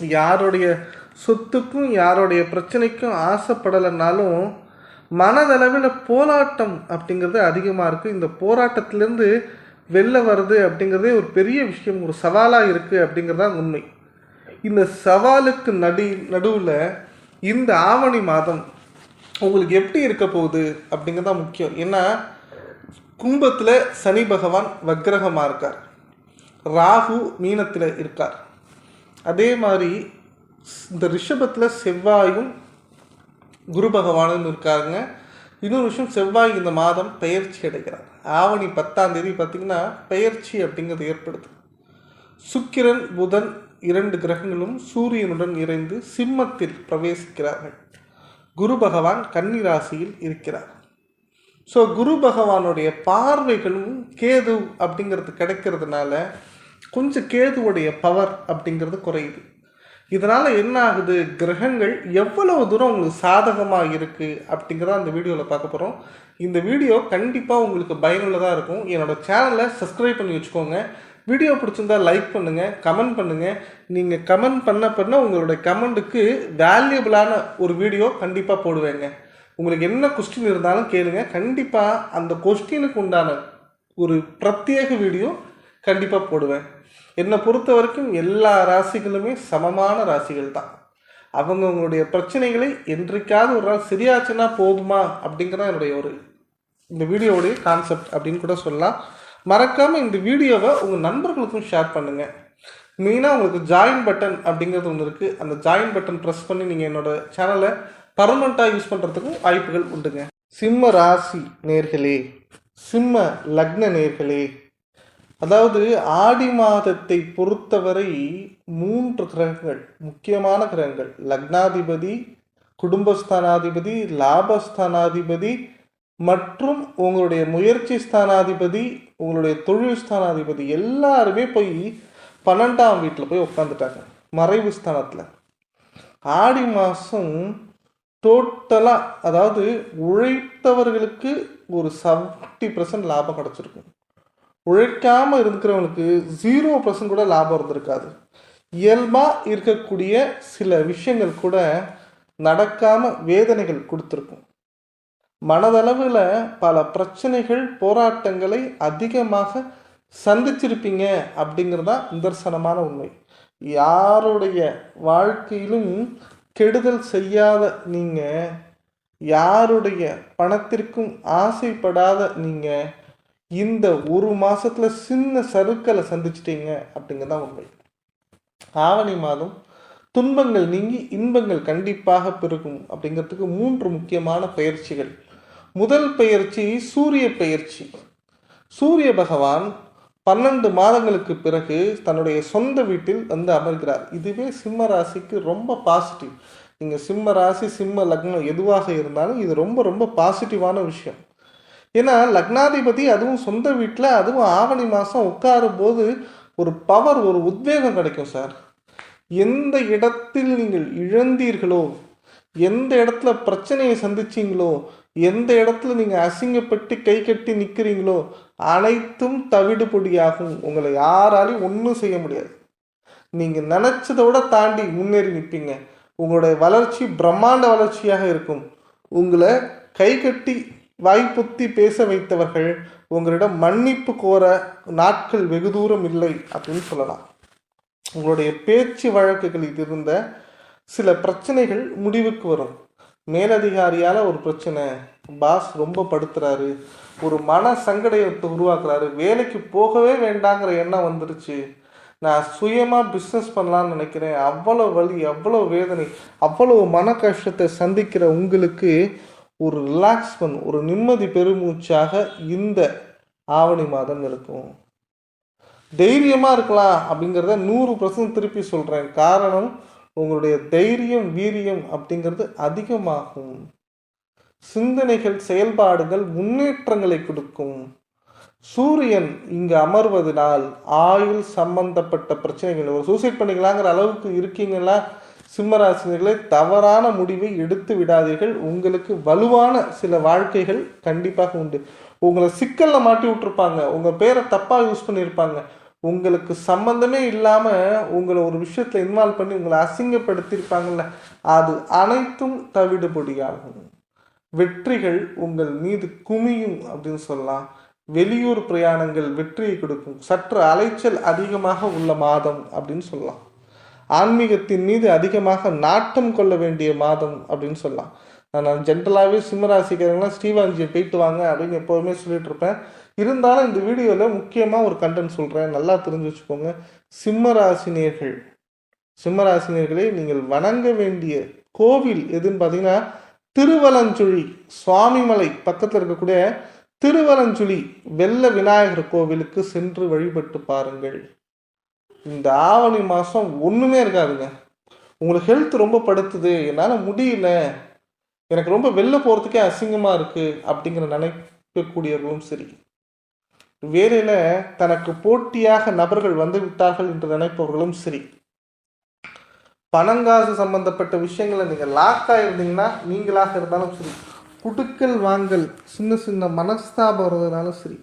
யாருடைய சொத்துக்கும் யாருடைய பிரச்சனைக்கும் ஆசைப்படலைனாலும் மனதளவில் போராட்டம் அப்படிங்கிறது அதிகமாக இருக்குது இந்த போராட்டத்திலேருந்து வெளில வருது அப்படிங்கிறதே ஒரு பெரிய விஷயம் ஒரு சவாலாக இருக்குது அப்படிங்கிறது தான் உண்மை. இந்த சவாலுக்கு நடு நடுவில் இந்த ஆவணி மாதம் உங்களுக்கு எப்படி இருக்க போகுது அப்படிங்கிறது தான் முக்கியம். ஏன்னா கும்பத்தில் சனி பகவான் வக்ரகமாக இருக்கார். ராகு மீனத்தில் இருக்கார். அதே மாதிரி இந்த ரிஷபத்தில் செவ்வாயும் குரு பகவானும் இருக்காங்க இன்னொரு விஷயம் செவ்வாய் இந்த மாதம் பெயர்ச்சி அடைகிறார். ஆவணி பத்தாம் தேதி பார்த்தீங்கன்னா பெயர்ச்சி அப்படிங்கிறது ஏற்படுது. சுக்கிரன் புதன் இரண்டு கிரகங்களும் சூரியனுடன் இணைந்து சிம்மத்தில் பிரவேசிக்கிறார்கள். குரு பகவான் கன்னிராசியில் இருக்கிறார். ஸோ குரு பகவானுடைய பார்வைகளும் கேது அப்படிங்கிறது கிடைக்கிறதுனால கொஞ்சம் கேதுவுடைய பவர் அப்படிங்கிறது குறையுது. இதனால் என்ன ஆகுது? கிரகங்கள் எவ்வளவு தூரம் உங்களுக்கு சாதகமாக இருக்குது அப்படிங்கிறத அந்த வீடியோவில் பார்க்க போகிறோம் இந்த வீடியோ கண்டிப்பாக உங்களுக்கு பயனுள்ளதாக இருக்கும். என்னோடய சேனலை சப்ஸ்கிரைப் பண்ணி வச்சுக்கோங்க. வீடியோ பிடிச்சிருந்தா லைக் பண்ணுங்கள் கமெண்ட் பண்ணுங்கள் நீங்கள் கமெண்ட் பண்ண பண்ண உங்களுடைய கமெண்ட்டுக்கு வேல்யூபிளான ஒரு வீடியோ கண்டிப்பாக போடுவேங்க. உங்களுக்கு என்ன கொஸ்டின் இருந்தாலும் கேளுங்க. கண்டிப்பாக அந்த கொஸ்டினுக்கு உண்டான ஒரு பிரத்யேக வீடியோ கண்டிப்பாக போடுவேன். என்னை பொறுத்த வரைக்கும் எல்லா ராசிகளுமே சமமான ராசிகள் தான் அவங்கவுங்களுடைய பிரச்சனைகளை என்றைக்காவது ஒரு நாள் சரியாச்சுன்னா போதுமா அப்படிங்கிறத என்னுடைய ஒரு இந்த வீடியோவுடைய கான்செப்ட் அப்படின்னு கூட சொல்லலாம். மறக்காமல் இந்த வீடியோவை உங்கள் நண்பர்களுக்கும் ஷேர் பண்ணுங்கள் மெயினாக உங்களுக்கு ஜாயின் பட்டன் அப்படிங்கிறது ஒன்று இருக்குது அந்த ஜாயின் பட்டன் ப்ரெஸ் பண்ணி நீங்கள் என்னோட சேனலை பர்மனண்ட்டாக யூஸ் பண்ணுறதுக்கும் வாய்ப்புகள் உண்டுங்க. சிம்ம ராசி நேர்களே சிம்ம லக்ன நேர்களே அதாவது ஆடி மாதத்தை பொறுத்தவரை மூன்று கிரகங்கள் முக்கியமான கிரகங்கள் லக்னாதிபதி குடும்பஸ்தானாதிபதி லாபஸ்தானாதிபதி மற்றும் உங்களுடைய முயற்சி ஸ்தானாதிபதி உங்களுடைய தொழில் ஸ்தானாதிபதி எல்லாருமே போய் பன்னெண்டாம் வீட்டில் போய் உட்காந்துட்டாங்க மறைவு ஸ்தானத்தில். ஆடி மாதம் டோட்டலாக அதாவது உழைத்தவர்களுக்கு ஒரு செவன்ட்டி பர்சன்ட் லாபம் கிடச்சிருக்கும். உழைக்காமல் இருக்கிறவங்களுக்கு ஜீரோ பர்சன்ட் கூட லாபம் இருந்திருக்காது. இயல்பாக இருக்கக்கூடிய சில விஷயங்கள் கூட நடக்காமல் வேதனைகள் கொடுத்துருக்கும். மனதளவில் பல பிரச்சனைகள் போராட்டங்களை அதிகமாக சந்திச்சிருப்பீங்க அப்படிங்கிறது தான் நிதர்சனமான உண்மை. யாருடைய வாழ்க்கையிலும் கெடுதல் செய்யாத நீங்கள் யாருடைய பணத்திற்கும் ஆசைப்படாத நீங்கள் இந்த ஒரு மாதத்தில் சின்ன சருக்களை சந்திச்சிட்டீங்க அப்படிங்கிறது தான் உண்மை. ஆவணி மாதம் துன்பங்கள் நீங்கி இன்பங்கள் கண்டிப்பாக பெருகும் அப்படிங்கிறதுக்கு மூன்று முக்கியமான பயிற்சிகள். முதல் பயிற்சி சூரிய பயிற்சி. சூரிய பகவான் பன்னெண்டு மாதங்களுக்கு பிறகு தன்னுடைய சொந்த வீட்டில் வந்து அமர்கிறார். இதுவே சிம்ம ராசிக்கு ரொம்ப பாசிட்டிவ் நீங்கள் சிம்ம ராசி சிம்ம லக்னம் எதுவாக இருந்தாலும் இது ரொம்ப ரொம்ப பாசிட்டிவான விஷயம். ஏன்னா லக்னாதிபதி அதுவும் சொந்த வீட்டில் அதுவும் ஆவணி மாதம் உட்காரும் போது ஒரு பவர் ஒரு உத்வேகம் கிடைக்கும் சார் எந்த இடத்தில் நீங்கள் இழந்தீர்களோ எந்த இடத்துல பிரச்சனையை சந்திச்சீங்களோ எந்த இடத்துல நீங்கள் அசிங்கப்பட்டு கை கட்டி நிற்கிறீங்களோ அனைத்தும் தவிடுபொடியாகும். உங்களை யாராலையும் ஒன்றும் செய்ய முடியாது. நீங்கள் நினச்சதோட தாண்டி முன்னேறி நிற்பீங்க உங்களுடைய வளர்ச்சி பிரம்மாண்ட வளர்ச்சியாக இருக்கும். உங்களை கை கட்டி வாய்ப்புத்தி பேச வைத்தவர்கள் உங்களிடம் மன்னிப்பு கோர நாட்கள் வெகு தூரம் இல்லை அப்படின்னு சொல்லலாம். உங்களுடைய பேச்சு வழக்குகளில் இருந்த சில பிரச்சனைகள் முடிவுக்கு வரும். மேலதிகாரியால் ஒரு பிரச்சனை பாஸ் ரொம்ப படுத்துறாரு ஒரு மன சங்கடத்தை உருவாக்குறாரு வேலைக்கு போகவே வேண்டாங்கிற எண்ணம் வந்துருச்சு. நான் சுயமாக பிஸ்னஸ் பண்ணலான்னு நினைக்கிறேன். அவ்வளோ வலி அவ்வளோ வேதனை அவ்வளோ மன கஷ்டத்தை சந்திக்கிற உங்களுக்கு ஒரு ரிலாக்ஸ் பண்ணும் ஒரு நிம்மதி பெருமூச்சாக இந்த ஆவணி மாதம் இருக்கும். தைரியமாக இருக்கலாம் அப்படிங்கிறத நூறு பர்சன்ட் திருப்பி சொல்கிறேன் காரணம் உங்களுடைய தைரியம் வீரியம் அப்படிங்கிறது அதிகமாகும். சிந்தனைகள் செயல்பாடுகள் முன்னேற்றங்களை கொடுக்கும். சூரியன் இங்கு அமர்வதனால் ஆயுள் சம்பந்தப்பட்ட பிரச்சனைகள் ஒரு சூசைட் பண்ணிக்கலாங்கிற அளவுக்கு இருக்கீங்களா சிம்மராசினியர்களே தவறான முடிவை எடுத்து விடாதீர்கள். உங்களுக்கு வலுவான சில வாழ்க்கைகள் கண்டிப்பாக உண்டு. உங்களை சிக்கலில் மாட்டி விட்டுருப்பாங்க. உங்கள் பேரை தப்பாக யூஸ் பண்ணியிருப்பாங்க உங்களுக்கு சம்பந்தமே இல்லாமல் உங்களை ஒரு விஷயத்தில் இன்வால்வ் பண்ணி உங்களை அசிங்கப்படுத்தியிருப்பாங்கல்ல. அது அனைத்தும் தவிடுபடியாகும். வெற்றிகள் உங்கள் மீது குமியும் அப்படின்னு சொல்லலாம். வெளியூர் பிரயாணங்கள் வெற்றியை கொடுக்கும். சற்று அலைச்சல் அதிகமாக உள்ள மாதம் அப்படின்னு சொல்லலாம். ஆன்மீகத்தின் மீது அதிகமாக நாட்டம் கொள்ள வேண்டிய மாதம் அப்படின்னு சொல்லலாம். நான் ஜென்ரலாகவே சிம்மராசிக்காரங்களாம் ஸ்ரீவாஞ்சியை போயிட்டு வாங்க அப்படின்னு எப்போதுமே சொல்லிட்டு இருப்பேன். இருந்தாலும் இந்த வீடியோவில் முக்கியமாக ஒரு கண்டென்ட் சொல்கிறேன் நல்லா தெரிஞ்சு வச்சுக்கோங்க. சிம்மராசினியர்கள். சிம்மராசினியர்களை நீங்கள் வணங்க வேண்டிய கோவில் எதுன்னு பார்த்தீங்கன்னா திருவலஞ்சுழி சுவாமிமலை பக்கத்தில் இருக்கக்கூடிய திருவலஞ்சுழி வெள்ள விநாயகர் கோவிலுக்கு சென்று வழிபட்டு பாருங்கள். இந்த ஆவணி மாதம் ஒன்றுமே இருக்காதுங்க. உங்களுக்கு ஹெல்த் ரொம்ப படுத்துது என்னால் முடியல எனக்கு ரொம்ப வெளில போகிறதுக்கே அசிங்கமாக இருக்குது அப்படிங்கிற நினைக்கக்கூடியவர்களும் சரி. வேலையில் தனக்கு போட்டியாக நபர்கள் வந்து விட்டார்கள் என்று நினைப்பவர்களும் சரி. பணங்காசு சம்பந்தப்பட்ட விஷயங்களை நீங்கள் லாக்காக இருந்தீங்கன்னா நீங்களாக இருந்தாலும் சரி. குடுக்கல் வாங்கல் சின்ன சின்ன மனஸ்தாபம் வருவதனாலும் சரி.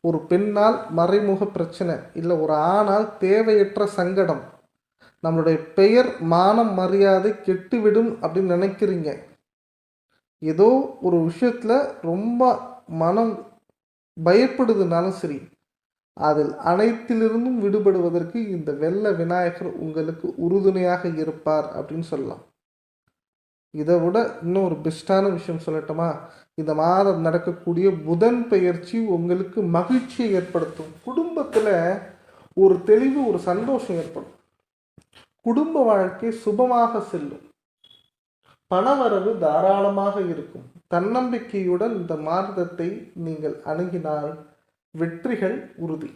ஒரு பெண்ணால் மறைமுக பிரச்சனை இல்லை ஒரு ஆணால் தேவையற்ற சங்கடம். நம்மளுடைய பெயர் மானம் மரியாதை கெட்டுவிடும் அப்படின்னு நினைக்கிறீங்க. ஏதோ ஒரு விஷயத்தில் ரொம்ப மனம் பயப்படுதுனாலும் சரி அதில் அனைத்திலிருந்தும் விடுபடுவதற்கு இந்த வெள்ள விநாயகர் உங்களுக்கு உறுதுணையாக இருப்பார் அப்படின்னு சொல்லலாம். இதை விட இன்னும் ஒரு பெஸ்ட்டான விஷயம் சொல்லட்டுமா? இந்த மாதம் நடக்கக்கூடிய புதன் பெயர்ச்சி உங்களுக்கு மகிழ்ச்சியை ஏற்படுத்தும். குடும்பத்தில் ஒரு தெளிவு ஒரு சந்தோஷம் ஏற்படும். குடும்ப வாழ்க்கை சுபமாக செல்லும். பணவரவு தாராளமாக இருக்கும். தன்னம்பிக்கையுடன் இந்த மாதத்தை நீங்கள் அணுகினால் வெற்றிகள் உறுதி.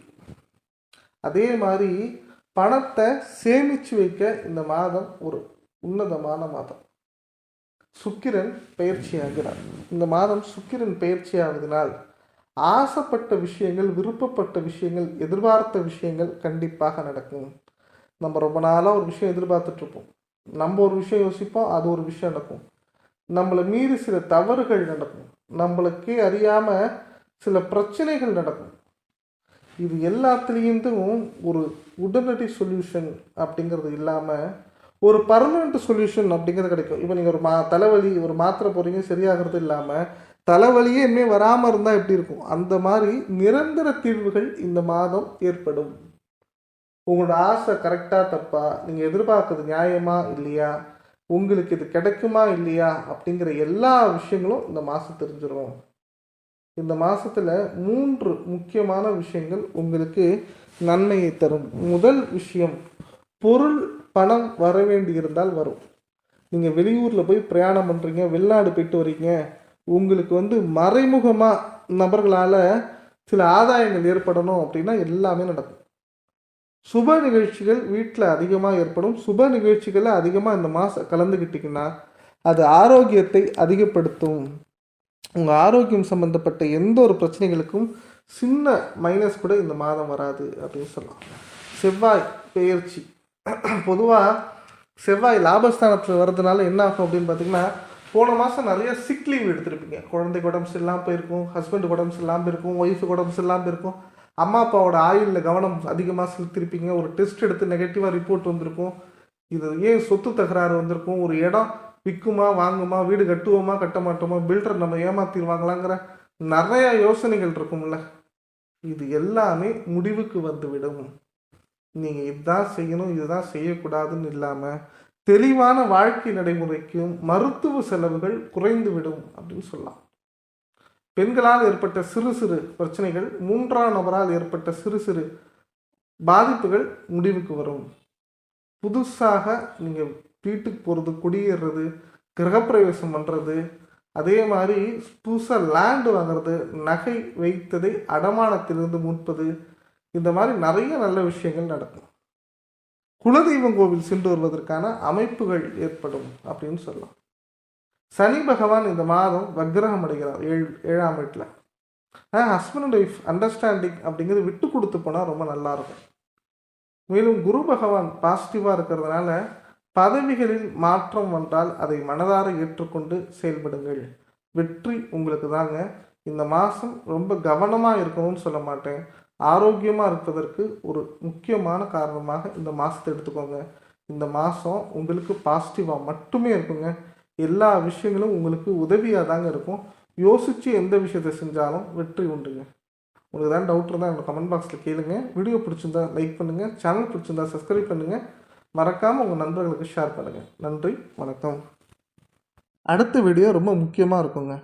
அதே மாதிரி பணத்தை சேமிச்சு வைக்க இந்த மாதம் ஒரு உன்னதமான மாதம். சுக்கிரன் பயிற்சியாகிறார். இந்த மாதம் சுக்கிரன் பயிற்சியாவதனால் ஆசைப்பட்ட விஷயங்கள் விருப்பப்பட்ட விஷயங்கள் எதிர்பார்த்த விஷயங்கள் கண்டிப்பாக நடக்கும். நம்ம ரொம்ப நாளாக ஒரு விஷயம் எதிர்பார்த்துட்ருப்போம். நம்ம ஒரு விஷயம் யோசிப்போம் அது ஒரு விஷயம் நடக்கும். நம்மளை மீறி சில தவறுகள் நடக்கும். நம்மளுக்கே அறியாமல் சில பிரச்சனைகள் நடக்கும். இது எல்லாத்துலேருந்தும் ஒரு உடனடி சொல்யூஷன் அப்படிங்கிறது இல்லாமல் ஒரு பர்மனெண்ட் சொல்யூஷன் அப்படிங்கிறது கிடைக்கும். இப்போ நீங்கள் ஒரு மா தலைவலி ஒரு மாத்திரை போகிறீங்க சரியாகிறது இல்லாமல் தலைவலியே இனிமேல் வராமல் இருந்தால் எப்படி இருக்கும்? அந்த மாதிரி நிரந்தர தீர்வுகள் இந்த மாதம் ஏற்படும். உங்களோட ஆசை கரெக்டாக தப்பா நீங்கள் எதிர்பார்க்குறது நியாயமா இல்லையா? உங்களுக்கு இது கிடைக்குமா இல்லையா? அப்படிங்கிற எல்லா விஷயங்களும் இந்த மாதம் தெரிஞ்சிடும் இந்த மாதத்தில் மூன்று முக்கியமான விஷயங்கள் உங்களுக்கு நன்மையை தரும். முதல் விஷயம் பொருள் பணம் வர வேண்டி இருந்தால் வரும். நீங்கள் வெளியூரில் போய் பிரயாணம் பண்ணுறீங்க வெளிநாடு போயிட்டு வரீங்க உங்களுக்கு வந்து மறைமுகமாக நபர்களால் சில ஆதாயங்கள் ஏற்படணும் அப்படின்னா எல்லாமே நடக்கும். சுப நிகழ்ச்சிகள் வீட்டில் அதிகமாக ஏற்படும். சுப நிகழ்ச்சிகளில் அதிகமாக இந்த மாதம் கலந்துக்கிட்டிங்கன்னா அது ஆரோக்கியத்தை அதிகப்படுத்தும். உங்கள் ஆரோக்கியம் சம்மந்தப்பட்ட எந்த ஒரு பிரச்சனைகளுக்கும் சின்ன மைனஸ் கூட இந்த மாதம் வராது அப்படின்னு சொல்லலாம். செவ்வாய் பெயர்ச்சி. பொதுவாக செவ்வாய் லாபஸ்தானத்தில் வர்றதுனால என்ன ஆகும் அப்படின்னு பார்த்தீங்கன்னா போன மாதம் நிறைய சிக் லீவ் எடுத்திருப்பீங்க. குழந்தைக்கு உடம்பு சரியில்லாமல் போயிருக்கும் ஹஸ்பண்டுக்கு உடம்பு சரியில்லாமல் இருக்கும் ஒய்ஃபுக்கு உடம்பு சரியில்லாமல் இருக்கும். அம்மா அப்பாவோட ஆயுளில் கவனம் அதிகமாக செலுத்திருப்பீங்க. ஒரு டெஸ்ட் எடுத்து நெகட்டிவாக ரிப்போர்ட் வந்திருக்கும். இது ஏன் சொத்து தகராறு வந்திருக்கும்? ஒரு இடம் விற்குமா வாங்குமா வீடு கட்டுவோமா கட்ட மாட்டோமா பில்டர் நம்ம ஏமாத்திடுவாங்களாங்கிற நிறையா யோசனைகள் இருக்கும்ல. இது எல்லாமே முடிவுக்கு வந்துவிடும். நீங்கள் இதுதான் செய்யணும் இதுதான் செய்யக்கூடாதுன்னு இல்லாமல் தெளிவான வாழ்க்கை நடைமுறைக்கும் மருத்துவ செலவுகள் குறைந்துவிடும் அப்படின்னு சொல்லலாம். பெண்களால் ஏற்பட்ட சிறு சிறு பிரச்சனைகள் மூன்றாம் நபரால் ஏற்பட்ட சிறு சிறு பாதிப்புகள் முடிவுக்கு வரும். புதுசாக நீங்கள் வீட்டுக்கு போகிறது குடியேறது கிரகப்பிரவேசம் பண்ணுறது அதே மாதிரி புதுசாக லேண்டு வாங்குறது நகை வைத்ததை அடமானத்திலிருந்து மீட்பது இந்த மாதிரி நிறைய நல்ல விஷயங்கள் நடக்கும். குலதெய்வம் கோவில் சென்று வருவதற்கான அமைப்புகள் ஏற்படும் அப்படின்னு சொல்லலாம். சனி பகவான் இந்த மாதம் வக்ரகம் அடைகிறார் ஏழு ஏழாம் வீட்டில். ஹஸ்பண்ட் அண்ட் ஒய்ஃப் அண்டர்ஸ்டாண்டிங் அப்படிங்கிறது விட்டு கொடுத்து போனால் ரொம்ப நல்லாயிருக்கும் மேலும் குரு பகவான் பாசிட்டிவாக இருக்கிறதுனால பதவிகளில் மாற்றம் வந்தால் அதை மனதார ஏற்றுக்கொண்டு செயல்படுங்கள். வெற்றி உங்களுக்கு தாங்க. இந்த மாதம் ரொம்ப கவனமாக இருக்கணும்னு சொல்ல மாட்டேன். ஆரோக்கியமாக இருப்பதற்கு ஒரு முக்கியமான காரணமாக இந்த மாதத்தை எடுத்துக்கோங்க. இந்த மாதம் உங்களுக்கு பாசிட்டிவாக மட்டுமே இருக்குங்க. எல்லா விஷயங்களும் உங்களுக்கு உதவியாக தாங்க இருக்கும். யோசித்து எந்த விஷயத்தை செஞ்சாலும் வெற்றி உண்டுங்க. உங்களுக்கு தான் டவுட் இருந்தால் என்னோட கமெண்ட் பாக்ஸில் கேளுங்க. வீடியோ பிடிச்சிருந்தா லைக் பண்ணுங்கள் சேனல் பிடிச்சிருந்தா சப்ஸ்கிரைப் பண்ணுங்கள் மறக்காமல் உங்கள் நண்பர்களுக்கு ஷேர் பண்ணுங்கள் நன்றி வணக்கம். அடுத்த வீடியோ ரொம்ப முக்கியமாக இருக்குங்க.